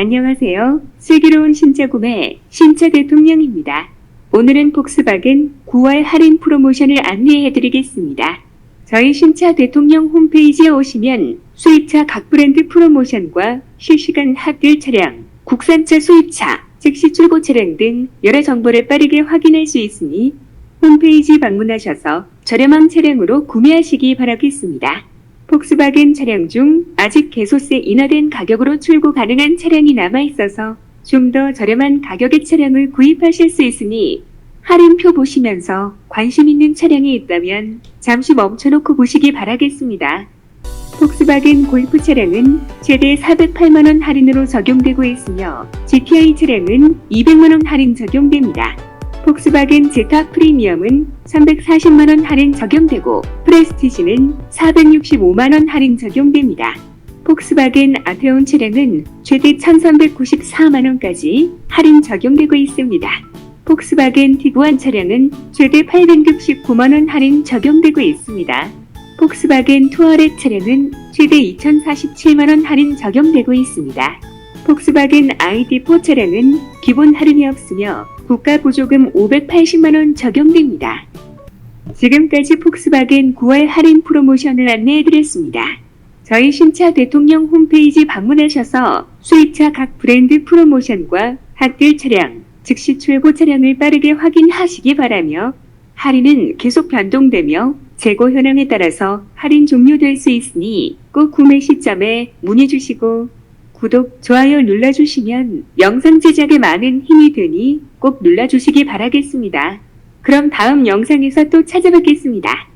안녕하세요. 슬기로운 신차 구매 신차 대통령입니다. 오늘은 폭스바겐 9월 할인 프로모션을 안내해 드리겠습니다. 저희 신차 대통령 홈페이지에 오시면 수입차 각 브랜드 프로모션과 실시간 합딜 차량, 국산차 수입차, 즉시 출고 차량 등 여러 정보를 빠르게 확인할 수 있으니 홈페이지 방문하셔서 저렴한 차량으로 구매하시기 바라겠습니다. 폭스바겐 차량 중 아직 개소세 인하된 가격으로 출고 가능한 차량이 남아 있어서 좀 더 저렴한 가격의 차량을 구입하실 수 있으니 할인표 보시면서 관심 있는 차량이 있다면 잠시 멈춰놓고 보시기 바라겠습니다. 폭스바겐 골프 차량은 최대 408만원 할인으로 적용되고 있으며 GTI 차량은 200만원 할인 적용됩니다. 폭스바겐 제타 프리미엄은 340만원 할인 적용되고 프레스티지는 465만원 할인 적용됩니다. 폭스바겐 아테온 차량은 최대 1394만원까지 할인 적용되고 있습니다. 폭스바겐 티구안 차량은 최대 869만원 할인 적용되고 있습니다. 폭스바겐 투어렛 차량은 최대 2047만원 할인 적용되고 있습니다. 폭스바겐 ID4 차량은 기본 할인이 없으며 국가 보조금 580만원 적용됩니다. 지금까지 폭스바겐 9월 할인 프로모션을 안내해드렸습니다. 저희 신차 대통령 홈페이지 방문하셔서 수입차 각 브랜드 프로모션과 학딜 차량, 즉시 출고 차량을 빠르게 확인하시기 바라며 할인은 계속 변동되며 재고 현황에 따라서 할인 종료될 수 있으니 꼭 구매 시점에 문의 주시고 구독, 좋아요 눌러주시면 영상 제작에 많은 힘이 되니 꼭 눌러주시기 바라겠습니다. 그럼 다음 영상에서 또 찾아뵙겠습니다.